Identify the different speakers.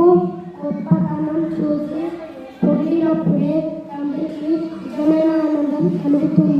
Speaker 1: కొడుకు గొప్పతనం చూసి పుట్టినప్పుడే తండ్రికి నిజమైన ఆనందం కలుగుతుంది.